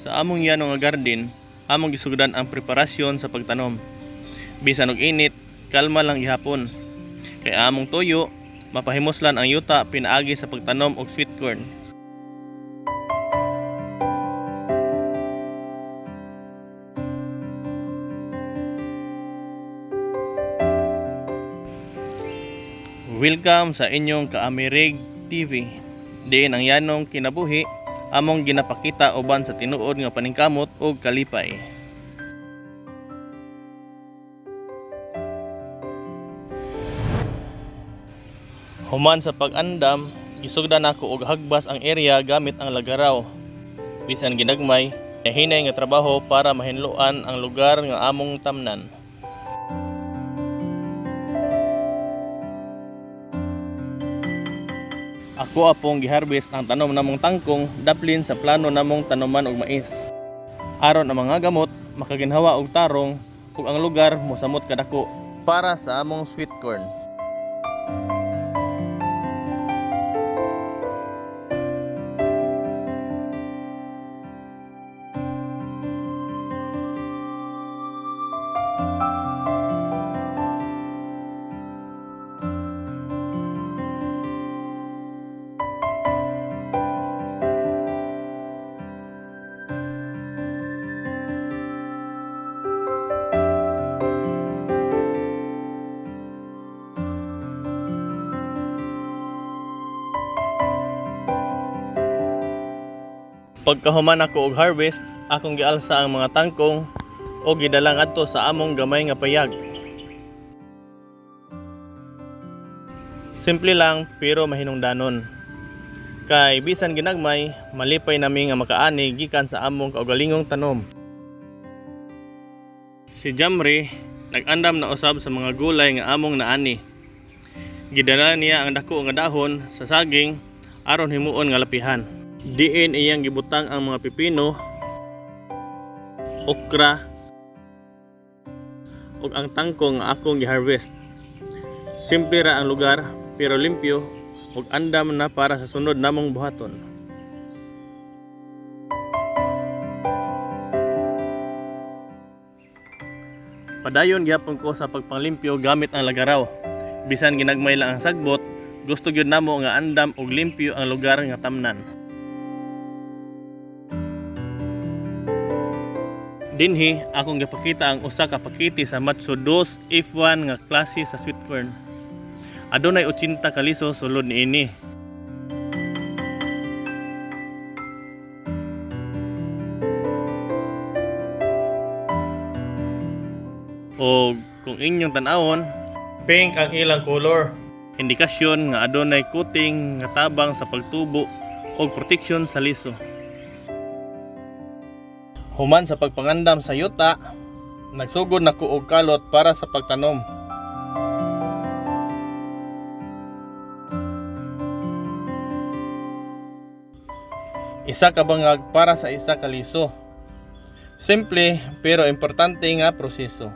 Sa among yano nga garden, among gisugdan ang preparasyon sa pagtanom. Bisan og init, kalma lang gihapon. Kay among tuyo, mapahimoslan ang yuta pinaagi sa pagtanom og sweet corn. Welcome sa inyong Kaamirig TV. Diin ang yanong kinabuhi among ginapakita uban sa tinuod nga paningkamot ug kalipay. Human sa pag-andam, gisugdan ako og hagbas ang area gamit ang lagaraw. Bisan ginagmay, hinay nga trabaho para mahinluan ang lugar nga among tamnan. Ako apong giharvest ang tanom namong tangkong daplin sa plano namong tanuman og mais. Aron ang mga gamot makaginhawa og tarong ug ang lugar mosamot kadako para sa among sweet corn. Pagkahuman ako og harvest, akong gialsa ang mga tangkong o gidalang adto sa among gamay nga payag. Simple lang pero mahinungdanon. Kay bisan ginagmay, malipay nami nga makaani gikan sa among kaugalingong tanom. Si Jamri nag-andam na usab sa mga gulay nga among naani. Gidala niya ang dako nga dahon sa saging aron himuon nga lapihan. Diin iyang gibutang ang mga pipino, okra, ug ang tangkong nga akong giharvest. Simple ra ang lugar pero limpyo ug andam na para sa sunod namong buhaton. Padayon gyapon ko sa pagpanglimpyo gamit ang lagaraw. Bisan ginagmay lang ang sagbot, gusto gyud namo nga andam ug limpyo ang lugar nga tamnan. Dinhi, akong gipakita ang usa ka pakiti sa Matso 2 F1 nga klase sa sweet corn. Adunay 80 kaliso sulod niini. O kung inyong tanawon, pink ang ilang color. Indikasyon nga adunay coating nga tabang sa pagtubo o protection sa liso. Human sa pagpangandam sa yuta, nagsugod na ko og kalot para sa pagtanom. Isa ka bangag para sa isa ka liso. Simple pero importante nga proseso.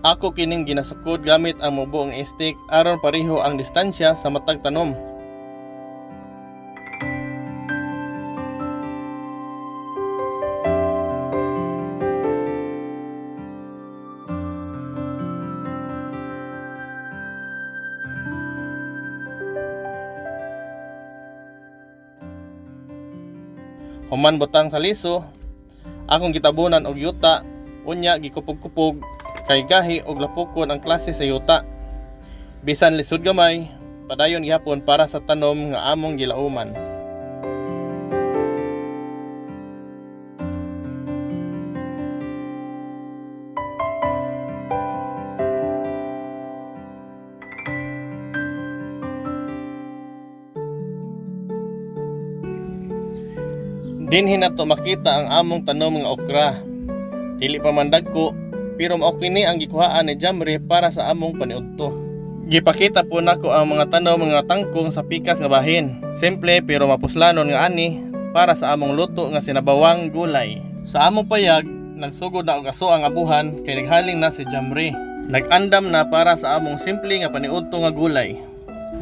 Ako kining ginasukod gamit ang mubuong stick aron pareho ang distansya sa matag tanom. Human butang sa liso, akong gitabunan og yuta, unya gikupog-kupog kay gahi og lapukon ang klase sa yuta. Bisan lisod gamay, padayon gihapon para sa tanom nga among gilauman. Dinhi na to makita ang among tanom nga okra. Dili pa man dagko, pero mao kini ang gikuhaan ni Jamre para sa among paniudto. Gipakita po nako ang mga tanom nga tangkong sa pikas nga bahin. Simple pero mapuslanon nga ani para sa among luto nga sinabawang gulay. Sa among payag, nagsugod na og aso ang abuhan kay naghaling na si Jamre. Nag-andam na para sa among simple nga paniudto nga gulay.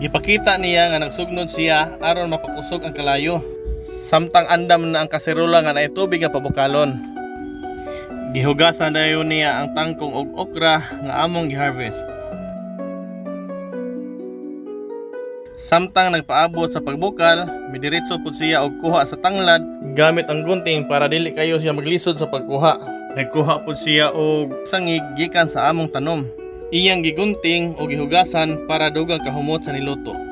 Gipakita niya nga nagsugnod siya aron mapakusog ang kalayo. Samtang andam na ang kaserola nga naay tubig nga pabukalon. Gihugasan dayon niya ang tangkong og okra nga among giharvest. Samtang nagpaabot sa pagbukal, midiretso pud siya og kuha sa tanglad gamit ang gunting para dili kayo siya maglisod sa pagkuha. Nagkuha pud siya og sangig gikan sa among tanom. Iyang gigunting o gihugasan para dugang kahumot sa niluto.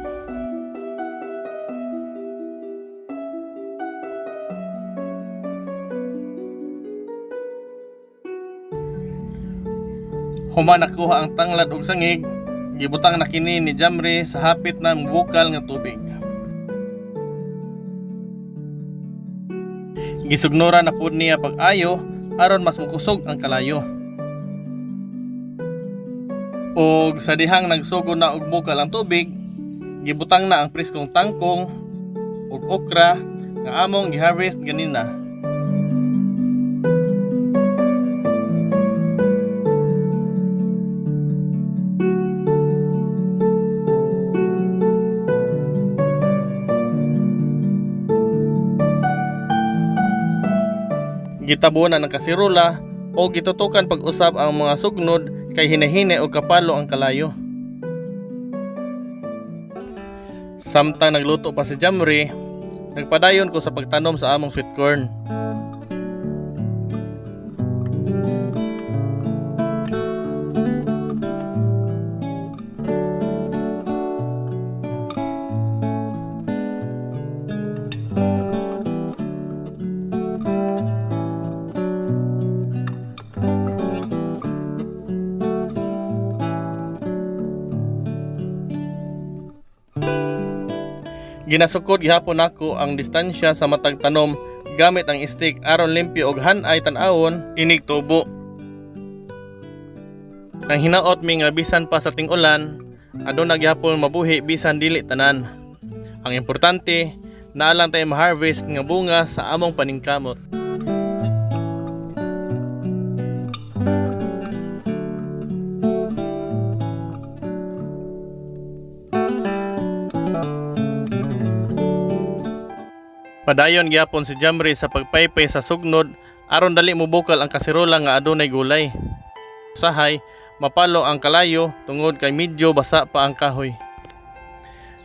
Human nakuha ang tanglad og sangig, gibutang na kini ni Jamri sa hapit na bukal nga tubig. Gisugnora na pud niya pag-ayo aron mas mukusog ang kalayo. Og sa dihang nagsugo na og bukal ang tubig, gibutang na ang preskong tangkong ug okra nga among giharvest ganina. Gitabunan ang kasirula o gitutukan pag-usab ang mga sugnod kay hinahine o kapalo ang kalayo. Samtang nagluto pa si Jamri, nagpadayon ko sa pagtanom sa among sweet corn. Ginasukod gihapon nako ang distansya sa matag tanom gamit ang stick aron limpyo og hanay tan-awon inig tubo. Nang hinaot mi nga bisan pa sa ting-ulan, aduna gihapon mabuhi bisan dili tanan. Ang importante, naalang tayo ma-harvest nga bunga sa among paningkamot. Padayon gyapon si Jamri sa pagpaypay sa sugnod aron dali mo bukal ang kaserola nga adunay gulay. Usahay, mapalo ang kalayo tungod kay medyo basa pa ang kahoy.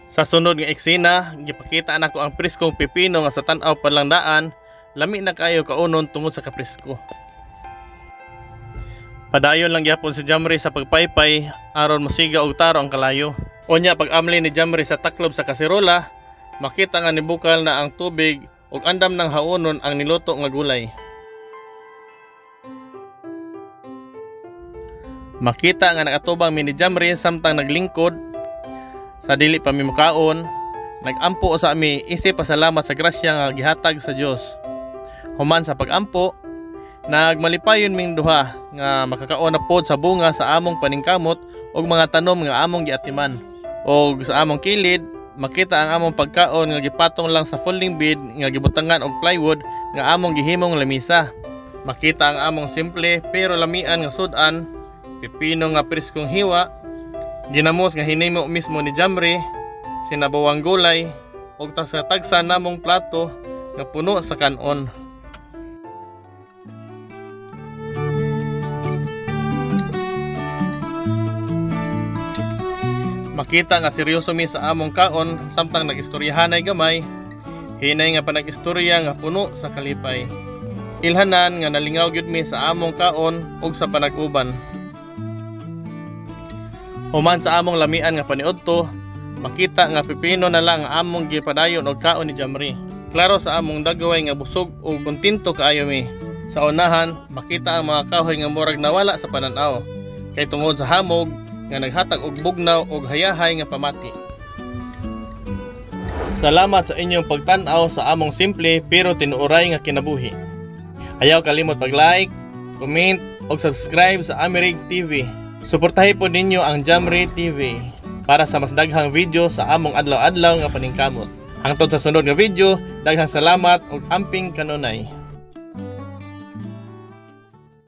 Sa sunod nga eksena, gipakita nako ang preskong pipino nga sa tan-aw pa lang daan, lami na kayo kaunon tungod sa kapresko. Padayon lang gyapon si Jamri sa pagpaypay aron mosiga og taro ang kalayo. Unya pag amli ni Jamri sa taklob sa kaserola, makita nga nibukal na ang tubig ug andam ng haunon ang niluto nga gulay. Makita nga nakatubang mi ni Jamri samtang naglingkod sa dili pa mi nagampo sa mi isip pasalamat sa grasya nga gihatag sa Dios. Human sa pagampo, nagmalipayon ming duha nga makakaon na pod sa bunga sa among paningkamot ug mga tanom nga among giatiman. Og sa among kilid, makita ang among pagkaon nga gipatong lang sa folding bed nga gibutangan og plywood nga among gihimong lamisa. Makita ang among simple pero lamian nga sudan, pipino nga preskong hiwa, ginamos nga hinimo mismo ni Jamri, sinabawang gulay, ug tagsa-tagsa namong plato nga puno sa kanon. Makita nga seryoso mi sa among kaon samtang nag-istoryahanay gamay, hinay nga panag-istorya nga puno sa kalipay. Ilhanan nga nalingaw gyud mi sa among kaon ug sa panag-uban. Human sa among lamian nga paniudto, makita nga pipino na lang ang among gipadayon og kaon ni Jamri. Klaro sa among dagway nga busog ug kontento kaayo mi. Sa unahan, makita ang mga kahoy nga murag nawala sa pananaw. Kay tungod sa hamog, nga naghatag og bugnaw og hayahay nga pamati. Salamat sa inyong pagtan-aw sa among simple pero tinuoray nga kinabuhi. Ayaw kalimot pag-like, comment ug subscribe sa Amerig TV. Suportahi po ninyo ang Jamri TV para sa mas daghang video sa among adlaw-adlaw nga paningkamot. Hangtod sa sunod nga video, daghang salamat ug amping kanunay.